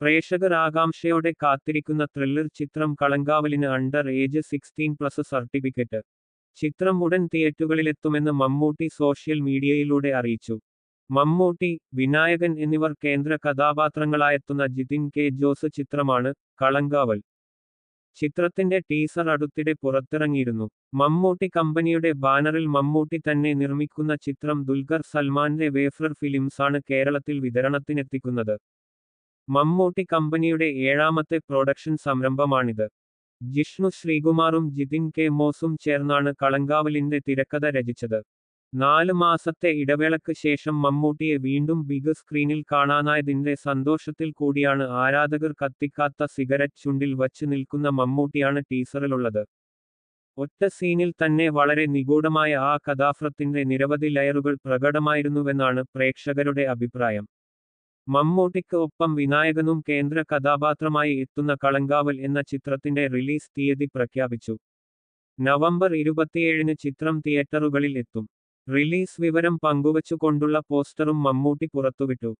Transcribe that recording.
പ്രേക്ഷകർ ആകാംക്ഷയോടെ കാത്തിരിക്കുന്ന ത്രില്ലർ ചിത്രം കളങ്കാവലിന് under age sixteen plus certificate. ചിത്രം ഉടൻ തിയേറ്ററുകളിലെത്തുമെന്ന് മമ്മൂട്ടി സോഷ്യൽ മീഡിയയിലൂടെ അറിയിച്ചു. മമ്മൂട്ടി വിനായകൻ എന്നിവർ കേന്ദ്ര കഥാപാത്രങ്ങളായെത്തുന്ന ജിതിൻ കെ. ജോസ് ചിത്രമാണ് കളങ്കാവൽ. ചിത്രത്തിന്റെ ടീസർ അടുത്തിടെ പുറത്തിറങ്ങിയിരുന്നു. മമ്മൂട്ടി കമ്പനിയുടെ ബാനറിൽ മമ്മൂട്ടി തന്നെ നിർമ്മിക്കുന്ന ചിത്രം ദുൽഖർ സൽമാന്റെ വേഫ്രർ ഫിലിംസാണ് കേരളത്തിൽ വിതരണത്തിനെത്തിക്കുന്നത്. മമ്മൂട്ടി കമ്പനിയുടെ ഏഴാമത്തെ പ്രൊഡക്ഷൻ സംരംഭമാണിത്. ജിഷ്ണു ശ്രീകുമാറും ജിതിൻ കെ മോസും ചേർന്നാണ് കളങ്കാവലിന്റെ തിരക്കഥ രചിച്ചത്. നാല് മാസത്തെ ഇടവേളയ്ക്ക് ശേഷം മമ്മൂട്ടിയെ വീണ്ടും ബിഗ് സ്ക്രീനിൽ കാണാനായതിന്റെ സന്തോഷത്തിൽ കൂടിയാണ് ആരാധകർ കത്തിക്കാത്ത സിഗരറ്റ് ചുണ്ടിൽ വച്ച് നിൽക്കുന്ന മമ്മൂട്ടിയാണ് ടീസറിലുള്ളത്. ഒറ്റ സീനിൽ തന്നെ വളരെ നിഗൂഢമായ ആ കഥാഫ്രത്തിന്റെ നിരവധി ലയറുകൾ പ്രകടമായിരുന്നുവെന്നാണ് പ്രേക്ഷകരുടെ അഭിപ്രായം. മമ്മൂട്ടിക്ക് ഒപ്പം വിനായകനും കേന്ദ്ര കഥാപാത്രമായി എത്തുന്ന കളങ്കാവൽ എന്ന ചിത്രത്തിന്റെ റിലീസ് തീയതി പ്രഖ്യാപിച്ചു. നവംബർ ഇരുപത്തിയേഴിന് ചിത്രം തിയേറ്ററുകളിൽ എത്തും. റിലീസ് വിവരം പങ്കുവച്ചുകൊണ്ടുള്ള പോസ്റ്ററും മമ്മൂട്ടി പുറത്തുവിട്ടു.